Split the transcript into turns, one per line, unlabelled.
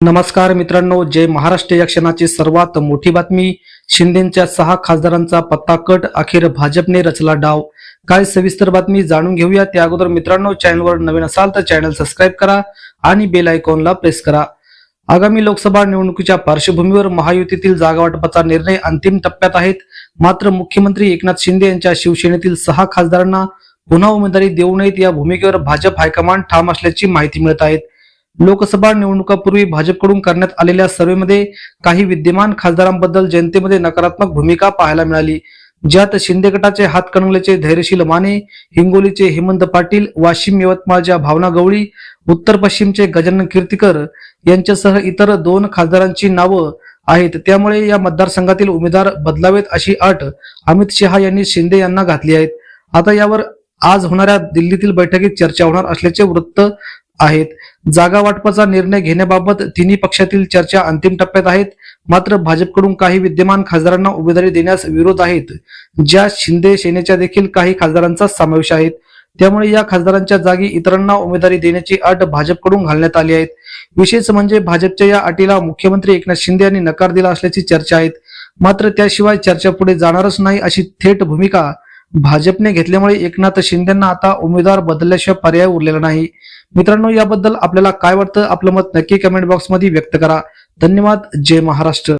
नमस्कार मित्रांनो जय महाराष्ट्र या क्षणाची सर्वात मोठी बातमी. शिंदेच्या सहा खासदारांचा पत्ता कट अखेर भाजपने रचला डाव. काय सविस्तर बातमी जाणून घेऊया. त्या अगोदर मित्रांनो चॅनलवर नवीन असाल तर चॅनल सबस्क्राईब करा आणि बेल आयकॉनला प्रेस करा. आगामी लोकसभा निवडणुकीच्या पार्श्वभूमीवर महायुतीतील जागावाटपाचा निर्णय अंतिम टप्प्यात आहेत. मात्र मुख्यमंत्री एकनाथ शिंदे यांच्या शिवसेनेतील सहा खासदारांना पुन्हा उमेदवारी देऊ नयेत या भूमिकेवर भाजप हायकमांड ठाम असल्याची माहिती मिळत आहे. लोकसभा निवडणुकापूर्वी भाजपकडून करण्यात आलेल्या सर्व्हेमध्ये काही विद्यमान खासदारांबद्दल जनतेमध्ये नकारात्मक भूमिका पाहायला मिळाली. ज्यात शिंदे गटाचे हातकणंगलेचे धैर्यशील माने हिंगोलीचे हेमंत पाटील वाशिम यवतमाळच्या भावना गवळी उत्तर पश्चिमचे गजानन कीर्तीकर यांच्यासह इतर दोन खासदारांची नावं आहेत. त्यामुळे या मतदारसंघातील उमेदवार बदलावेत अशी अट अमित शहा यांनी शिंदे यांना घातली आहेत आता यावर आज होणाऱ्या दिल्लीतील बैठकीत चर्चा होणार असल्याचे वृत्त आहेत. जागा वाटपाचा निर्णय घेण्याबाबत तिन्ही पक्षातील चर्चा अंतिम टप्प्यात आहेत. मात्र भाजपकडून काही विद्यमान खासदारांना उमेदवारी देण्यास विरोध आहेत. ज्या शिंदे सेनेच्या देखील काही खासदारांचा समावेश आहे. त्यामुळे या खासदारांच्या जागी इतरांना उमेदवारी देण्याची अट भाजपकडून घालण्यात आली आहे. विशेष म्हणजे भाजपच्या या अटीला मुख्यमंत्री एकनाथ शिंदे यांनी नकार दिला असल्याची चर्चा आहे मात्र त्याशिवाय चर्चा पुढे जाणारच नाही अशी थेट भूमिका भाजपने घेतल्यामुळे एकनाथ शिंदेना आता उमेदवार बदलल्याशिवाय पर्याय उरलेला नाही. मित्रांनो याबद्दल आपल्याला काय वाटतं? आपलं मत नक्की कमेंट बॉक्समध्ये व्यक्त करा. धन्यवाद. जय महाराष्ट्र.